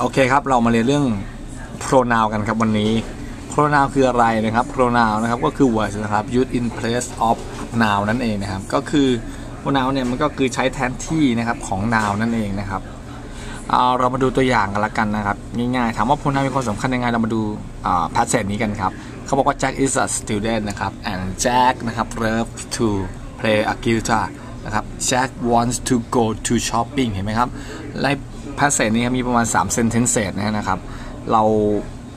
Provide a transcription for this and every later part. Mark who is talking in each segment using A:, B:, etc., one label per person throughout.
A: โอเคครับ เรามาเรียนเรื่อง pronoun กันครับวันนี้ pronoun คืออะไรนะครับ pronoun นะครับก็คือ words นะครับ used in place of noun นั่นเองนะครับ ก็คือ pronoun เนี่ยมันก็คือใช้แทนที่นะครับของ noun นั่นเองนะครับเอาเรามาดูตัวอย่างกันละกันนะครับง่ายๆถามว่า pronoun มีความสำคัญยังไงเรามาดูา passage นี้กันครับเขาบอกว่า Jack is a student นะครับ and Jack นะครับ loves to play a guitar นะครับ Jack wants to go to shopping เห็นไหมครับใน passage นี้ครับมีประมาณ3 sentence นะครับ เรา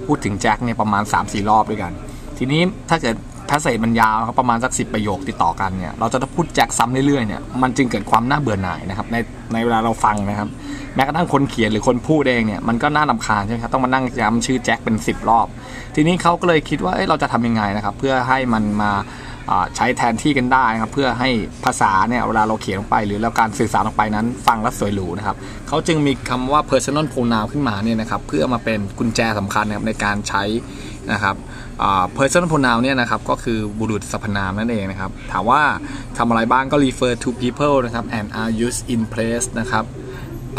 A: พูดถึงแจ็คเนี่ยประมาณ 3-4 รอบด้วยกัน ทีนี้ถ้าเกิดแพสเซจมันยาวครับประมาณสักสิประโยคติดต่อกันเนี่ยเราจะต้องพูดแจ็คซ้ำเรื่อยๆเนี่ยมันจึงเกิดความน่าเบื่อหน่ายนะครับในในเวลาเราฟังนะครับแม้กระทั่งคนเขียนหรือคนพูดเองเนี่ยมันก็น่าลำคาญใช่ไหมครับต้องมานั่งย้ำชื่อแจ็คเป็น 10 รอบ ทีนี้เขาก็เลยคิดว่าเเราจะทำยังไงนะครับเพื่อให้มันมา ใช้แทนที่กันได้นะครับเพื่อให้ภาษาเนี่ยเวลาเราเขียนลงไป หรือเราการสื่อสารออกไปนั้น ฟังแล้วสวยหรูนะครับเขาจึงมีคำว่า personal pronoun ขึ้นมาเนี่ยนะครับเพื่อมาเป็นกุญแจสำคัญนะครับในการใช้นะครับ personal pronoun เนี่ยนะครับก็คือบุรุษสรรพนามนั่นเองนะครับถามว่าทำอะไรบ้างก็ refer to people นะครับ and are used in place นะครับ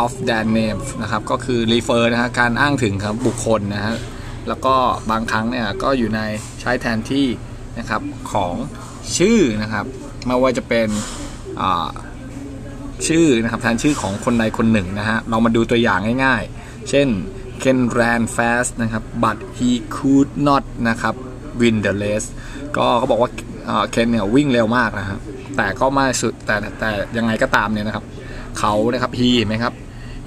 A: of their names นะครับก็คือ refer นะฮะการอ้างถึงครับบุคคลนะฮะแล้วก็บางครั้งเนี่ยก็อยู่ในใช้แทนที่ นะครับของชื่อนะครับไม่ว่าจะเป็นชื่อนะครับแทนชื่อของคนใดคนหนึ่งนะฮะเรามาดูตัวอย่างง่ายๆ เช่น Ken ran fast นะครับ but he could not นะครับ win the race ก็เขาบอกว่าเคนเนี่ยวิ่งเร็วมากนะฮะแต่ก็ไม่สุดแต่แต่ยังไงก็ตามเนี่ยนะครับเขานะครับ he เห็นไหมครับ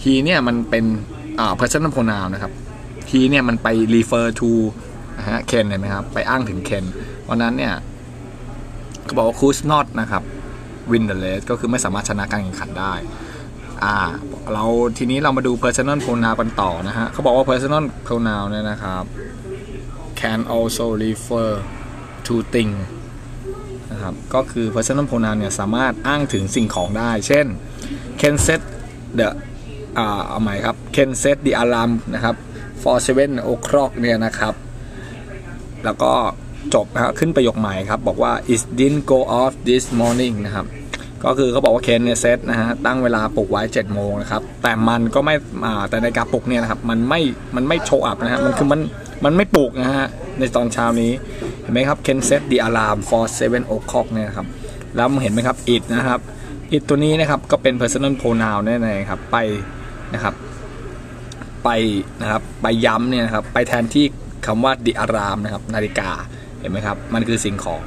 A: he เนี่ยมันเป็นอ่า personal pronoun นะครับ he เนี่ยมันไป refer to นะฮะ ken เห็นไหมครับ ไปอ้างถึง ken ราะนั้นเนี่ยเขาบอกว่า could not นะครับ win the race ก็คือไม่สามารถชนะการแข่งขันได้อ่าเราทีนี้เรามาดู personal pronoun กันต่อนะฮะเขาบอกว่า personal pronoun เนี่ยนะครับ can also refer to thing นะครับก็คือ personal pronoun เนี่ยสามารถอ้างถึงสิ่งของได้ เช่น can set the อ่าเอาใหม่ครับ can set the alarm นะครับ for seven o'clock เนี่ยนะครับ แล้วก็ จบนะครับขึ้นประโยคใหม่ครับ บอกว่า it didn't go off this morning นะครับ ก็คือเขาบอกว่าเคนเนี่ยเซตนะฮะตั้งเวลาปลุกไว้7โมงนะครับ แต่มันก็ไม่แต่ในการปลุกเนี่ยนะครับ มันไม่มันไม่โชว์อัพนะฮะมันคือมันมันไม่ปลุกนะฮะในตอนเช้านี้เห็นไหมครับ Ken set the alarm for 7 o'clock เนี่ยครับแล้วเห็นไหมครับ it นะครับ it ตัวนี้นะครับก็เป็น personal pronoun แน่ๆครับไปนะครับไปนะครับไปย้ำเนี่ยนะครับไปแทนที่คำว่า the alarm นะครับนาฬิกา เห็นไหมครับ มันคือสิ่งของ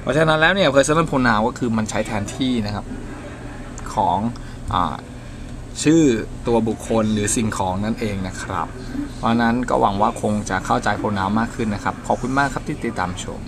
A: เพราะฉะนั้นแล้วเนี่ย personal pronoun ก็คือมันใช้แทนที่นะครับ ของอชื่อตัวบุคคลหรือสิ่งของนั่นเองนะครับ เพราะฉะนั้นก็หวังว่าคงจะเข้าใจ pronoun มากขึ้นนะครับ ขอบคุณมากครับที่ติดตามชม